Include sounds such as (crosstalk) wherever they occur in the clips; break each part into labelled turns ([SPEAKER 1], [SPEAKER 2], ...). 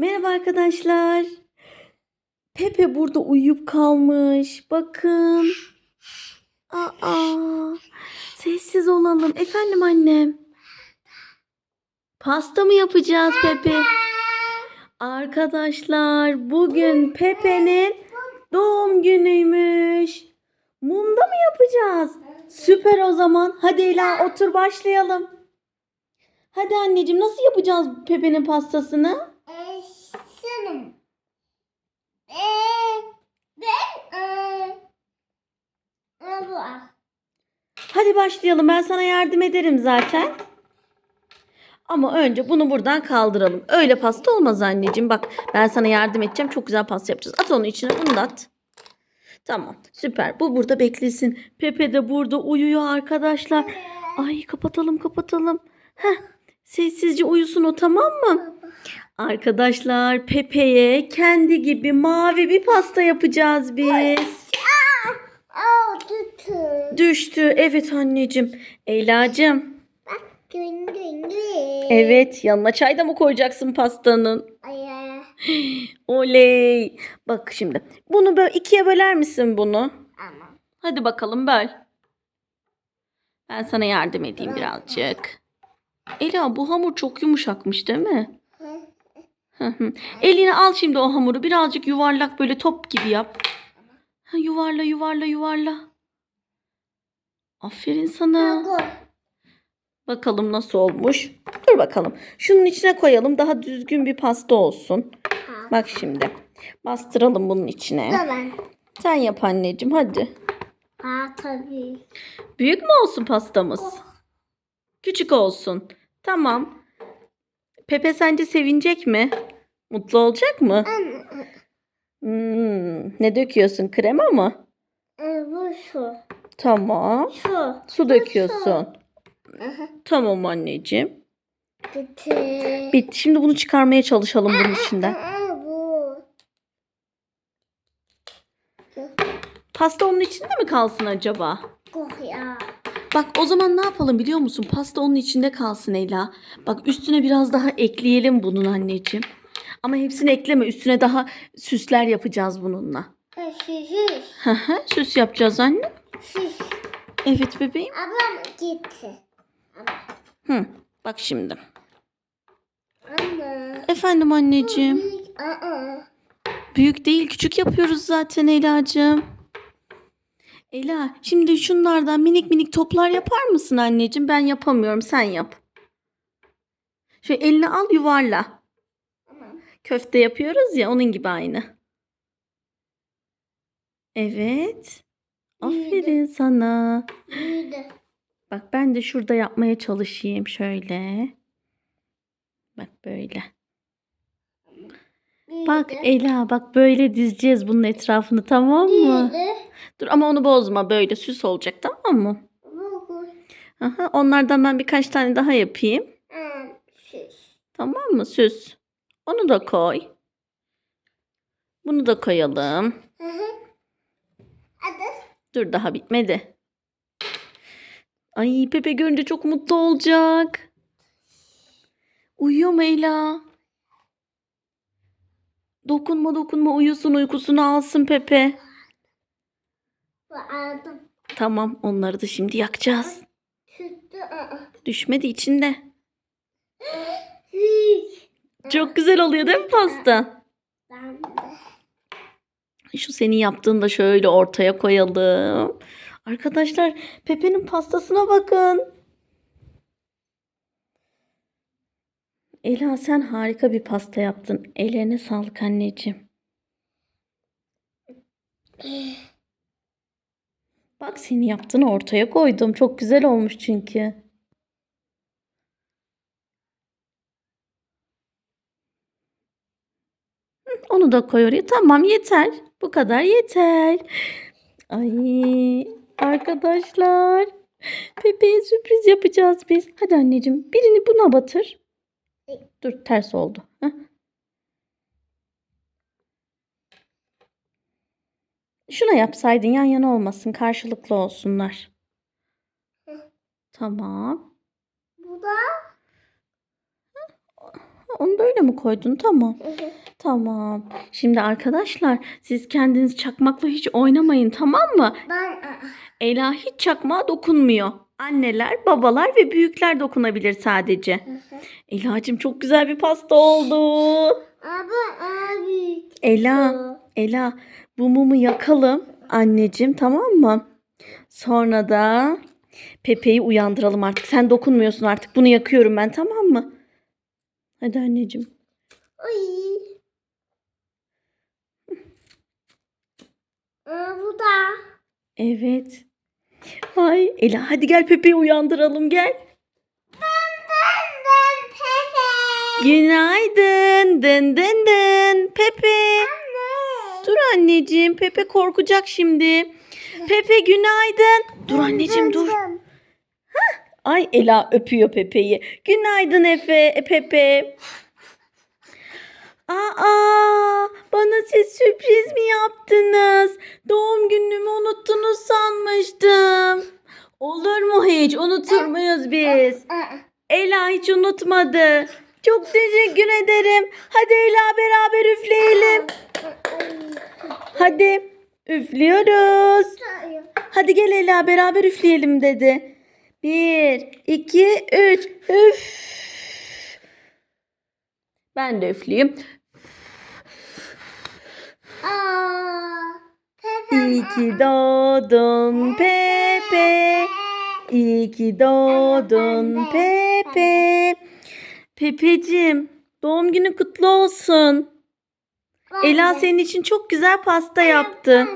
[SPEAKER 1] Merhaba arkadaşlar. Pepe burada uyuyup kalmış. Bakın. Aa, sessiz olalım. Efendim annem. Pasta mı yapacağız Pepe? Arkadaşlar bugün Pepe'nin doğum günüymüş. Mumda mı yapacağız? Süper o zaman. Hadi Ela otur başlayalım. Hadi anneciğim nasıl yapacağız Pepe'nin pastasını?
[SPEAKER 2] Ee, şunum. Ee, ben ee, abla.
[SPEAKER 1] Hadi başlayalım. Ben sana yardım ederim zaten. Ama önce bunu buradan kaldıralım. Öyle pasta olmaz anneciğim. Bak ben sana yardım edeceğim. Çok güzel pasta yapacağız. At onu içine. Bunu da at. Tamam. Süper. Bu burada beklesin. Pepe de burada uyuyor arkadaşlar. Ay kapatalım kapatalım. Heh. Sessizce uyusun o tamam mı? Arkadaşlar Pepe'ye kendi gibi mavi bir pasta yapacağız biz.
[SPEAKER 2] Aa, tutu.
[SPEAKER 1] Düştü. Evet anneciğim. Eylacığım.
[SPEAKER 2] Bak, gün.
[SPEAKER 1] Evet, yanına çay da mı koyacaksın pastanın?
[SPEAKER 2] Ay, ay. (gasps)
[SPEAKER 1] Oley. Bak şimdi. Bunu böyle ikiye böler misin bunu?
[SPEAKER 2] Ama.
[SPEAKER 1] Hadi bakalım böl. Ben sana yardım edeyim birazcık. Ela bu hamur çok yumuşakmış değil mi? Eline al şimdi o hamuru birazcık yuvarlak böyle top gibi yap. Ha, yuvarla yuvarla yuvarla. Aferin sana. Bakalım nasıl olmuş. Dur bakalım. Şunun içine koyalım. Daha düzgün bir pasta olsun. Bak şimdi. Bastıralım bunun içine. Sen yap anneciğim hadi.
[SPEAKER 2] Ha tabii.
[SPEAKER 1] Büyük mü olsun pastamız? Küçük olsun. Tamam. Pepe sence sevinecek mi? Mutlu olacak mı?
[SPEAKER 2] Ama,
[SPEAKER 1] Hmm, ne döküyorsun? Krema mı?
[SPEAKER 2] e, bu şu.
[SPEAKER 1] Tamam.
[SPEAKER 2] Şu.
[SPEAKER 1] Su döküyorsun.
[SPEAKER 2] Aha.
[SPEAKER 1] Tamam anneciğim.
[SPEAKER 2] Bitti.
[SPEAKER 1] Bitti. Şimdi bunu çıkarmaya çalışalım bunun içinden.
[SPEAKER 2] Aa, bu.
[SPEAKER 1] Pasta onun içinde mi kalsın acaba?
[SPEAKER 2] Ya.
[SPEAKER 1] Bak o zaman ne yapalım biliyor musun? Pasta onun içinde kalsın Ela. Bak üstüne biraz daha ekleyelim bunun anneciğim. Ama hepsini ekleme. Üstüne daha süsler yapacağız bununla.
[SPEAKER 2] Ha,
[SPEAKER 1] hı, Süs yapacağız anne.
[SPEAKER 2] Şiş.
[SPEAKER 1] Evet bebeğim.
[SPEAKER 2] Ablam gitti.
[SPEAKER 1] Hı. Bak şimdi.
[SPEAKER 2] Anne.
[SPEAKER 1] Efendim anneciğim.
[SPEAKER 2] Aa.
[SPEAKER 1] Büyük değil küçük yapıyoruz zaten Ela'cığım. Ela şimdi şunlardan minik minik toplar yapar mısın anneciğim? Ben yapamıyorum sen yap. Şöyle elini al yuvarla. Köfte yapıyoruz ya onun gibi aynı. Evet. Aferin sana.
[SPEAKER 2] Büyüdü.
[SPEAKER 1] Bak ben de şurada yapmaya çalışayım şöyle. Bak böyle. Bak
[SPEAKER 2] Büyüdü.
[SPEAKER 1] Ela bak böyle dizeceğiz bunun etrafını tamam mı?
[SPEAKER 2] Büyüdü.
[SPEAKER 1] Dur ama onu bozma böyle süs olacak tamam mı? Aha, onlardan ben birkaç tane daha yapayım.
[SPEAKER 2] Şiş.
[SPEAKER 1] Tamam mı süs? Onu da koy. Bunu da koyalım.
[SPEAKER 2] Hı hı.
[SPEAKER 1] Dur daha bitmedi. Ay Pepe görünce çok mutlu olacak. Uyuyor mu Ela? Dokunma dokunma uyusun uykusunu alsın Pepe.
[SPEAKER 2] Aldım.
[SPEAKER 1] Tamam onları da şimdi yakacağız. Düşmedi içinde. (laughs) Çok güzel oluyor değil mi pasta?
[SPEAKER 2] Ben de.
[SPEAKER 1] Şu senin yaptığını da şöyle ortaya koyalım. Arkadaşlar Pepe'nin pastasına bakın. Ela sen harika bir pasta yaptın. Ellerine sağlık anneciğim. Bak senin yaptığını ortaya koydum. Çok güzel olmuş çünkü. Hı, Onu da koy oraya. Tamam yeter. Bu kadar yeter. Ay arkadaşlar. Pepe'ye sürpriz yapacağız biz. Hadi anneciğim birini buna batır. Dur ters oldu. Heh. Şuna yapsaydın yan yana olmasın. Karşılıklı olsunlar. Tamam.
[SPEAKER 2] Bu da
[SPEAKER 1] Onu da öyle mi koydun? Tamam. Tamam. Şimdi arkadaşlar siz kendiniz çakmakla hiç oynamayın tamam mı?
[SPEAKER 2] Ben.
[SPEAKER 1] Ela hiç çakmağa dokunmuyor. Anneler, babalar ve büyükler dokunabilir sadece. Ela'cığım çok güzel bir pasta oldu.
[SPEAKER 2] Abi abi.
[SPEAKER 1] Ela, Ela bu mumu yakalım anneciğim tamam mı? Sonra da Pepe'yi uyandıralım artık. Sen dokunmuyorsun artık. Bunu yakıyorum ben tamam mı? Hadi anneciğim.
[SPEAKER 2] Ay. Aa, bu da.
[SPEAKER 1] Evet. Ay Ela hadi gel Pepe'yi uyandıralım gel.
[SPEAKER 2] Ben Pepe.
[SPEAKER 1] Günaydın. Dın dın dın. Pepe.
[SPEAKER 2] Anne.
[SPEAKER 1] Dur anneciğim. Pepe korkacak şimdi. Pepe günaydın. Dur anneciğim dur. Ay Ela öpüyor Pepe'yi. Günaydın Efe, e, Pepe. Aa, bana siz sürpriz mi yaptınız? Doğum günümü unuttunuz sanmıştım. Olur mu hiç? Unutur muyuz biz? Ela hiç unutmadı. Çok teşekkür ederim. Hadi Ela beraber üfleyelim. Hadi üflüyoruz. Hadi gel Ela beraber üfleyelim dedi. Bir, iki, üç. Üf. Ben de üfleyeyim. İyi ki doğdun Pepe. İyi ki doğdun Pepe. Pepeciğim doğum günün kutlu olsun. Ela senin için çok güzel pasta yaptı.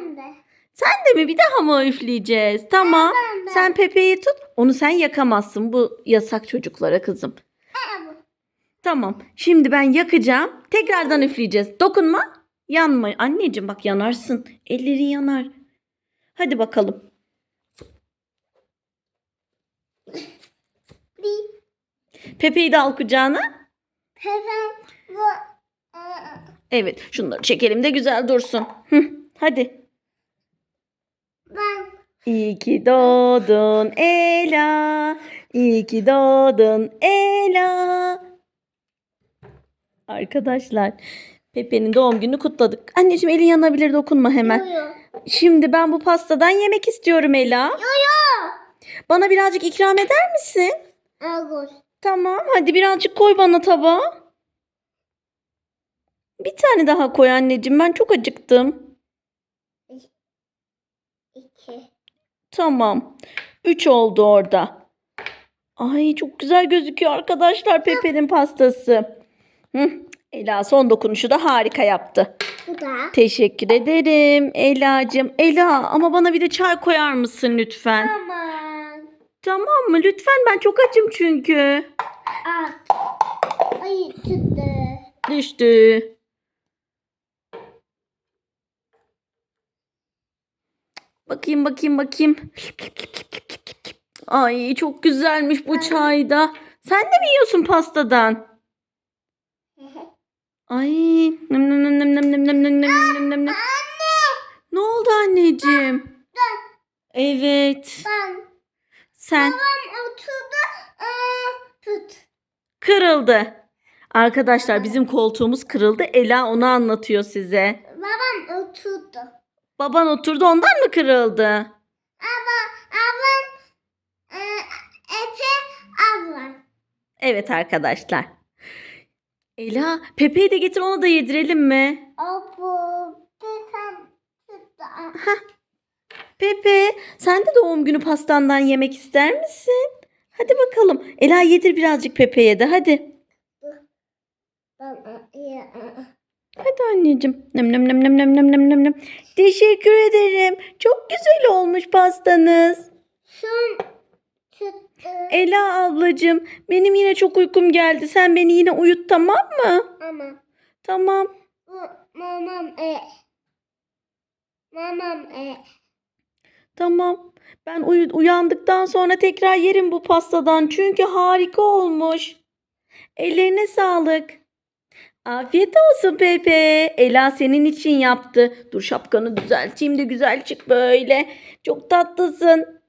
[SPEAKER 2] Ben.
[SPEAKER 1] Sen de mi bir daha mı üfleyeceğiz? Tamam.
[SPEAKER 2] Ben de.
[SPEAKER 1] Sen Pepe'yi tut. Onu sen yakamazsın. Bu yasak çocuklara kızım.
[SPEAKER 2] Bu.
[SPEAKER 1] Tamam. Şimdi ben yakacağım. Tekrardan üfleyeceğiz. Dokunma. Yanma. Anneciğim bak yanarsın. Ellerin yanar. Hadi bakalım. Pepe'yi de al kucağına.
[SPEAKER 2] Pepe. Bu.
[SPEAKER 1] Evet. Şunları çekelim de güzel dursun. Hı, hadi.
[SPEAKER 2] Ben.
[SPEAKER 1] İyi ki doğdun Ela. İyi ki doğdun Ela. Arkadaşlar Pepe'nin doğum gününü kutladık. Anneciğim elin yanabilir dokunma hemen.
[SPEAKER 2] Yo yo.
[SPEAKER 1] Şimdi ben bu pastadan yemek istiyorum Ela.
[SPEAKER 2] Yo yo.
[SPEAKER 1] Bana birazcık ikram eder misin?
[SPEAKER 2] Bu.
[SPEAKER 1] Tamam hadi birazcık koy bana tabağa. Bir tane daha koy anneciğim ben çok acıktım.
[SPEAKER 2] İki.
[SPEAKER 1] Tamam. Üç oldu orada. Ay çok güzel gözüküyor arkadaşlar Pepe'nin pastası. Hı, Ela son dokunuşu da harika yaptı.
[SPEAKER 2] Bu da.
[SPEAKER 1] Teşekkür ederim Ela'cığım. Ela ama bana bir de çay koyar mısın lütfen?
[SPEAKER 2] Tamam.
[SPEAKER 1] Tamam mı? Lütfen ben çok açım çünkü.
[SPEAKER 2] Aa. Ay tuttu.
[SPEAKER 1] Düştü. Bakayım bakayım bakayım. Ay çok güzelmiş bu çayda. Sen de mi yiyorsun pastadan? Ay. Nem nem nem nem nem nem nem nem nem nem nem. Ne oldu anneciğim? Evet.
[SPEAKER 2] Ben.
[SPEAKER 1] Sen
[SPEAKER 2] Ben oturdu. Tut.
[SPEAKER 1] kırıldı. Arkadaşlar bizim koltuğumuz kırıldı. Ela onu anlatıyor size.
[SPEAKER 2] Babam oturdu.
[SPEAKER 1] Baban oturdu ondan mı kırıldı?
[SPEAKER 2] Ama ablam e, Efe ablam.
[SPEAKER 1] Evet arkadaşlar. Ela, Pepe'yi de getir onu da yedirelim mi?
[SPEAKER 2] Befem tuttu.
[SPEAKER 1] Pepe, sen de doğum günü pastandan yemek ister misin? Hadi bakalım. Ela yedir birazcık Pepe'ye de hadi. Hadi anneciğim. Nem nem nem nem nem nem nem nem nem. Teşekkür ederim. Çok güzel olmuş pastanız.
[SPEAKER 2] Tuttu.
[SPEAKER 1] Ela ablacığım, benim yine çok uykum geldi. Sen beni yine uyut tamam mı?
[SPEAKER 2] Ama
[SPEAKER 1] Tamam.
[SPEAKER 2] mamam e. Mamam e.
[SPEAKER 1] Tamam. Ben uyu- uyandıktan sonra tekrar yerim bu pastadan. Çünkü harika olmuş. Ellerine sağlık. Afiyet olsun Pepe. Ela senin için yaptı. Dur şapkanı düzelteyim de güzel çık böyle. Çok tatlısın.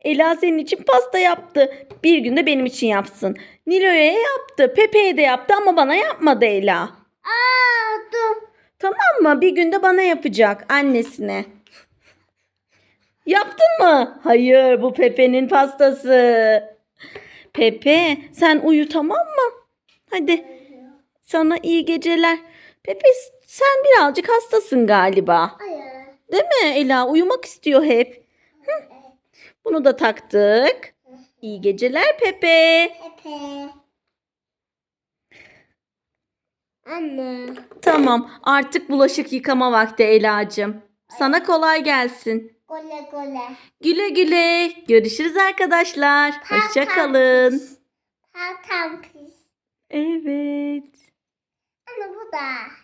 [SPEAKER 1] Ela senin için pasta yaptı. Bir gün de benim için yapsın. Nilo'ya yaptı. Pepe'ye de yaptı ama bana yapmadı Ela.
[SPEAKER 2] Aa, dur.
[SPEAKER 1] Tamam mı? Bir günde bana yapacak annesine. Yaptın mı? Hayır bu Pepe'nin pastası. Pepe sen uyu tamam mı? Hadi sana iyi geceler. Pepe sen birazcık hastasın galiba.
[SPEAKER 2] Hayır.
[SPEAKER 1] Değil mi Ela? Uyumak istiyor hep. Hı. Bunu da taktık. İyi geceler Pepe.
[SPEAKER 2] Pepe. Anne.
[SPEAKER 1] Tamam artık bulaşık yıkama vakti Ela'cığım. Sana kolay gelsin.
[SPEAKER 2] Gole gole.
[SPEAKER 1] Güle güle. Görüşürüz arkadaşlar. Hoşça kalın.
[SPEAKER 2] Pis.
[SPEAKER 1] Evet.
[SPEAKER 2] Anne bu da.